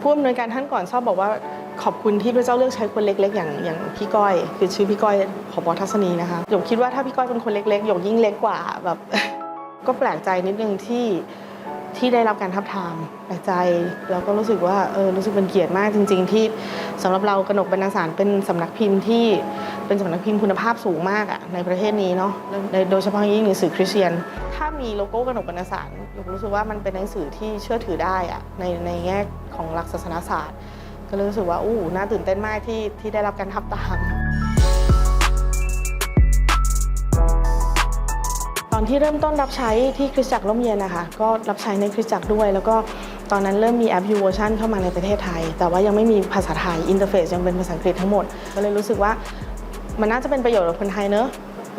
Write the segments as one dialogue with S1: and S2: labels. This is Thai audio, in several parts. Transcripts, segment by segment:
S1: ผู้อำนวยการท่านก่อนชอบบอกว่าขอบคุณที่พระเจ้าเลือกใช้คนเล็ก ๆ อย่างอย่างพี่ก้อย คือชื่อพี่ก้อยขอบอทัศนีนะคะหยกคิดว่าถ้าพี่ก้อยเป็นคนเล็กๆหยกยิ่งเล็กกว่าแบบ ก็แปลกใจนิดนึงที่ ที่ได้รับการทับทามแปลกใจแล้วก็รู้สึกว่าเออรู้สึกเป็นเกียรติมากจริง ๆ ที่สำหรับเรากนกบรรณสารเป็นสำนักพิมพ์ที่เป็นสำนักพิมพ์คุณภาพสูงมากอะในประเทศนี้เนาะโดยเฉพาะยิ่งหนังสือคริสเตียน ถ้ามีโลโก้กนกบรรณสารหยกรู้สึกว่ามันเป็นหนังสือที่เชื่อถือได้อะในในแง่ของหลักศาสนาศาสตร์ ก็เลยรู้สึกว่าอู้น่าตื่นเต้นมากที่ที่ได้รับการทับตาม อนที่เริ่มต้นรับใช้ที่คริสตจักรล่มเย็นนะคะก็รับใช้ในคริสตจักรด้วย แล้วก็ตอนนั้นเริ่มมีแอปยูเวอร์ชันเข้ามาในประเทศไทย แต่ว่ายังไม่มีภาษาไทยอินเทอร์เฟซยังเป็นภาษาอังกฤษทั้งหมด ก็เลยรู้สึกว่ามันน่าจะเป็นประโยชน์กับคนไทยเนอะ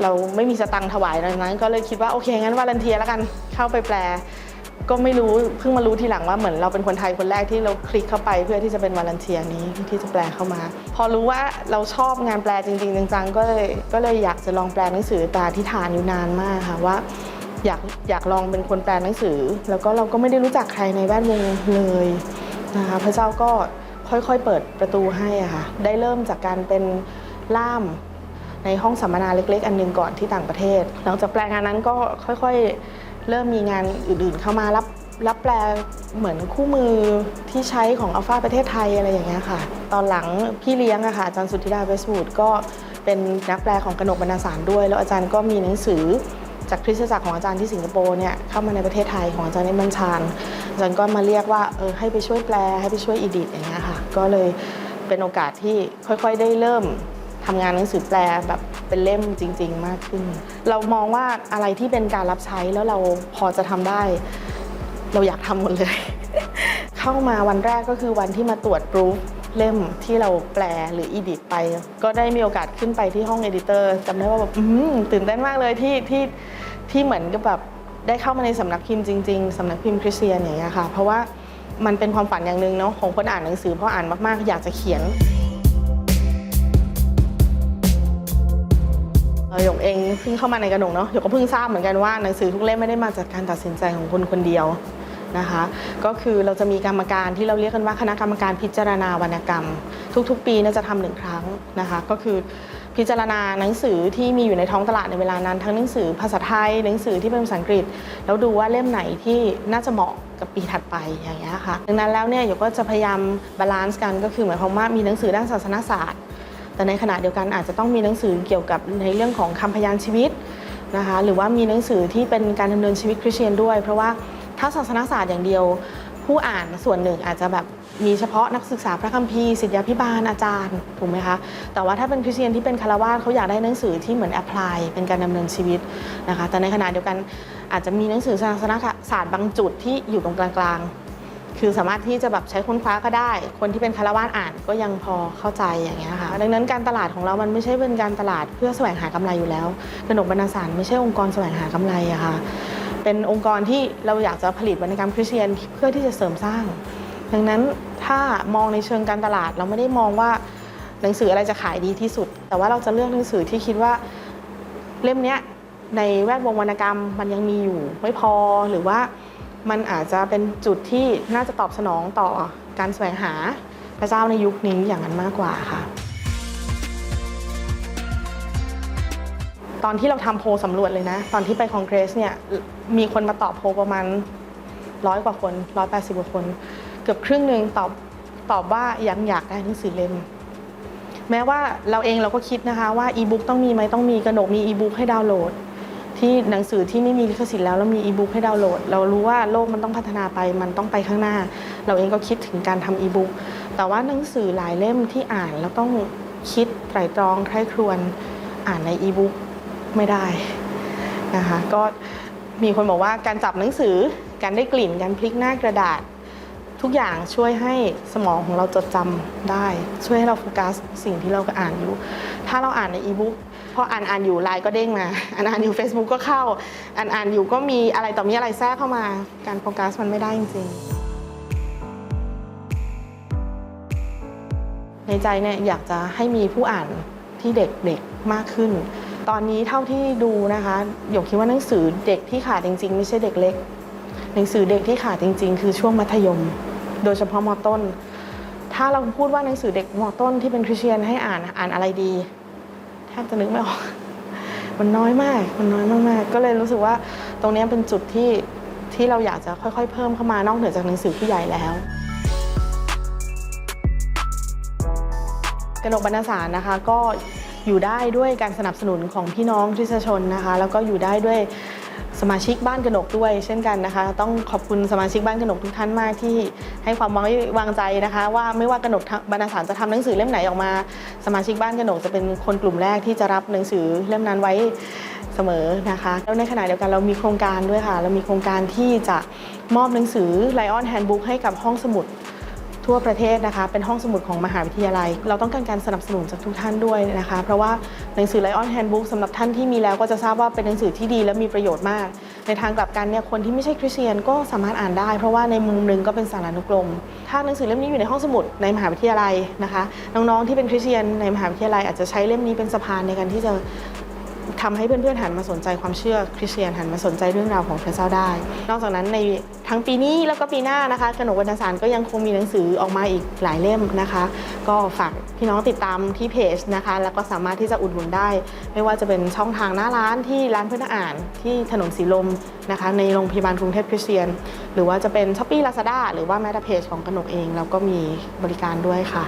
S1: เราไม่มีสตังค์ถวายดังนั้น ก็เลยคิดว่าโอเคงั้นวาเลนเทียแล้วกันเข้าไปแปล ก็ไม่รู้เพิ่งมารู้ทีหลังว่าเหมือนเราเป็นคนไทยคนแรกที่เราคลิกเข้าไปเพื่อที่จะเป็นวาเลนเทียนี้ที่จะแปลเข้ามา พอรู้ว่าเราชอบงานแปลจริง ๆ จังๆก็เลยก็เลยอยากจะลองแปลหนังสือตาที่ฐานอยู่นานมากค่ะว่าอยากอยากลองเป็นคนแปลหนังสือ แล้วก็เราก็ไม่ได้รู้จักใครในแวดวงเลยนะคะพระเจ้าก็ค่อยๆเปิดประตูให้อะค่ะได้เริ่มจากการเป็นล่ามในห้องสัมมนาเล็ก ๆ อันหนึงก่อนที่ต่างประเทศ หลังจากแปลงานนั้นก็ค่อยๆ เริ่มมีงานอื่นๆเข้ามารับรับแปลเหมือนคู่มือที่ใช้ของอัลฟาประเทศไทยอะไรอย่างเงี้ยค่ะ ตอนหลังพี่เลี้ยงอะค่ะอาจารย์สุธิดาเวสบูดก็เป็นนักแปลของกนกบรรณสารด้วย แล้วอาจารย์ก็มีหนังสือจากคริสตจักรของอาจารย์ที่สิงคโปร์เนี่ยเข้ามาในประเทศไทยของอาจารย์เอ็มบัญชานอาจารย์ก็มาเรียกว่าเออให้ไปช่วยแปลให้ไปช่วยอีดิทอย่างเงี้ยค่ะ ก็เลยเป็นโอกาสที่ค่อยๆ ได้เริ่มทำงานหนังสือแปลแบบ เป็นเล่มจริง ๆ มากขึ้น เรามองว่าอะไรที่เป็นการรับใช้แล้วเราพอจะทำได้ เราอยากทำหมดเลย เข้ามาวันแรกก็คือวันที่มาตรวจรูฟเล่มที่เราแปลหรืออีดิทไป ก็ได้มีโอกาสขึ้นไปที่ห้องเอดิเตอร์จำได้ว่าแบบตื่นเต้นมากเลยที่ที่ที่เหมือนกับแบบได้เข้ามาในสำนักพิมพ์จริงๆสำนักพิมพ์คริสเตียนอย่างเงี้ยค่ะ เพราะว่ามันเป็นความฝันอย่างหนึ่งเนาะของคนอ่านหนังสือเพราะอ่านมากๆ อยากจะเขียน หยกเองเพิ่งเข้ามาในกระหนงเนาะหยกก็เพิ่งทราบเหมือนกันว่าหนังสือทุกเล่มไม่ได้มาจากการตัดสินใจของคนคนเดียวนะคะ ก็คือเราจะมีกรรมการที่เราเรียกกันว่าคณะกรรมการพิจารณาวรรณกรรม ทุกๆ ปีน่าจะทำหนึ่งครั้งนะคะ ก็คือพิจารณาหนังสือที่มีอยู่ในท้องตลาดในเวลานั้น ทั้งหนังสือภาษาไทยหนังสือที่เป็นภาษาอังกฤษ แล้วดูว่าเล่มไหนที่น่าจะเหมาะกับปีถัดไปอย่างเงี้ยค่ะดังนั้นแล้วเนี่ยหยกก็จะพยายามบาลานซ์กันก็คือหมายความว่ามีหนังสือด้านศาสนศาสตร์ แต่ในขณะเดียวกันอาจจะต้องมีหนังสือเกี่ยวกับในเรื่องของคำพยานชีวิตนะคะหรือว่ามีหนังสือที่เป็นการดำเนินชีวิตคริสเตียนด้วย เพราะว่าถ้าศาสนศาสตร์อย่างเดียว ผู้อ่านส่วนหนึ่งอาจจะแบบมีเฉพาะนักศึกษาพระคัมภีร์ศิษยาภิบาลอาจารย์ถูกไหมคะแต่ว่าถ้าเป็นคริสเตียนที่เป็นคารวาสเขาอยากได้หนังสือที่เหมือนแอพพลายเป็นการดำเนินชีวิตนะคะแต่ในขณะเดียวกันอาจจะมีหนังสือศาสนศาสตร์บางจุดที่อยู่ตรงกลางๆ คือสามารถที่จะแบบใช้ค้นคว้าก็ได้ คนที่เป็นคารวาสอ่านก็ยังพอเข้าใจอย่างเงี้ยค่ะ ดังนั้นการตลาดของเรามันไม่ใช่เป็นการตลาดเพื่อแสวงหากำไรอยู่แล้วกระหนกบรรณสารไม่ใช่องค์กรแสวงหากำไรอะค่ะ เป็นองค์กรที่เราอยากจะผลิตวรรณกรรมคริสเตียนเพื่อที่จะเสริมสร้าง ดังนั้นถ้ามองในเชิงการตลาดเราไม่ได้มองว่าหนังสืออะไรจะขายดีที่สุด แต่ว่าเราจะเลือกหนังสือที่คิดว่าเล่มเนี้ยในแวดวงวรรณกรรมมันยังมีอยู่ไม่พอหรือว่า มันอาจจะเป็นจุดที่น่าจะตอบสนองต่อการแสวงหาพระเจ้าในยุคนี้อย่างนั้นมากกว่าค่ะ ตอนที่เราทำโพลสำรวจเลยนะ ตอนที่ไปคอนเกรสเนี่ยมีคนมาตอบโพลประมาณร้อยกว่าคนร้อยแปดสิบกว่าคน เกือบครึ่งหนึ่งตอบตอบว่ายังอยากได้หนังสือเล่มแม้ว่าเราเองเราก็คิดนะคะว่าอีบุ๊กต้องมีไหมต้องมีกระหนกมีอีบุ๊กให้ดาวน์โหลด ที่หนังสือที่ไม่มีลิขสิทธิ์แล้วแล้วมีอีบุ๊กให้ดาวน์โหลด เรารู้ว่าโลกมันต้องพัฒนาไปมันต้องไปข้างหน้า เราเองก็คิดถึงการทำอีบุ๊กแต่ว่าหนังสือหลายเล่มที่อ่านแล้วต้องคิดไตรตรองใคร่ครวญอ่านในอีบุ๊กไม่ได้นะคะก็มีคนบอกว่าการจับหนังสือการได้กลิ่นการพลิกหน้ากระดาษ ทุกอย่างช่วยให้สมองของเราจดจำได้ ช่วยให้เราโฟกัสสิ่งที่เราอ่านอยู่ ถ้าเราอ่านในอีบุ๊ก พออ่านอ่านอยู่ไลน์ก็เด้งมาอ่านอ่านอยู่ Facebook ก็เข้าอ่านอ่านอยู่ก็มีอะไรต่อมีอะไรแทรกเข้ามา การโฟกัสมันไม่ได้จริงๆ ในใจเนี่ยอยากจะให้มีผู้อ่านที่เด็กๆมากขึ้น ตอนนี้เท่าที่ดูนะคะหยกคิดว่าหนังสือเด็กที่ขาดจริง ๆ ไม่ใช่เด็กเล็ก หนังสือเด็กที่ขาดจริง ๆ คือช่วงมัธยม โดยเฉพาะมต้น ถ้าเราพูดว่าหนังสือเด็กมต้นที่เป็นคริสเตียนให้อ่านอ่านอะไรดี แทบจะนึกไม่ออก มันน้อยมาก มันน้อยมากๆ ก็เลยรู้สึกว่าตรงนี้เป็นจุดที่ที่เราอยากจะค่อยๆ เพิ่มเข้ามานอกเหนือจากหนังสือผู้ใหญ่แล้วกนกบรรณสารนะคะก็ อยู่ได้ด้วยการสนับสนุนของพี่น้องคริสตชนนะคะ แล้วก็อยู่ได้ด้วยสมาชิกบ้านกระหนกด้วย เช่นกันนะคะ ต้องขอบคุณสมาชิกบ้านกระหนกทุกท่านมากที่ให้ความไว้วางใจนะคะ ว่าไม่ว่ากระหนกบรรณาสารจะทำหนังสือเล่มไหนออกมา สมาชิกบ้านกระหนกจะเป็นคนกลุ่มแรกที่จะรับหนังสือเล่มนั้นไว้เสมอนะคะแล้วในขณะเดียวกันเรามีโครงการด้วยค่ะ เรามีโครงการที่จะมอบหนังสือ Lion Handbook ให้กับห้องสมุด ทั่วประเทศนะคะ เป็นห้องสมุดของมหาวิทยาลัย เราต้องการการสนับสนุนจากทุกท่านด้วยนะคะ เพราะว่าหนังสือ Lion Handbook สำหรับท่านที่มีแล้วก็จะทราบว่าเป็นหนังสือที่ดีและมีประโยชน์มาก ในทางกลับกันเนี่ยคนที่ไม่ใช่คริสเตียนก็สามารถอ่านได้ เพราะว่าในมุมหนึ่งก็เป็นสารานุกรม ถ้าหนังสือเล่มนี้อยู่ในห้องสมุดในมหาวิทยาลัยนะคะ น้องๆที่เป็นคริสเตียนในมหาวิทยาลัยอาจจะใช้เล่มนี้เป็นสะพานในการที่จะ ทำให้เพื่อนๆหันมาสนใจความเชื่อคริสเตียนหันมาสนใจเรื่องราวของพระเจ้าได้ นอกจากนั้นในทั้งปีนี้แล้วก็ปีหน้านะคะกนกวรรณสารก็ยังคงมีหนังสือออกมาอีกหลายเล่มนะคะ ก็ฝากพี่น้องติดตามที่เพจนะคะ แล้วก็สามารถที่จะอุดหนุนได้ ไม่ว่าจะเป็นช่องทางหน้าร้านที่ร้านเพื่อนอ่านที่ถนนสีลมนะคะ ในโรงพยาบาลกรุงเทพคริสเตียน หรือว่าจะเป็นช้อปปี้ลาซาด้าหรือว่าแม้แต่เพจของกนกเองเราก็มีบริการด้วยค่ะ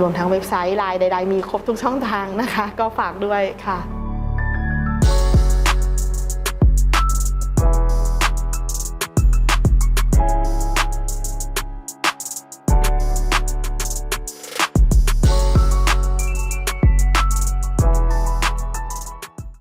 S1: รวมทั้งเว็บไซต์ไลน์ใด ๆ มีครบทุกช่องทางนะคะ ก็ฝากด้วยค่ะ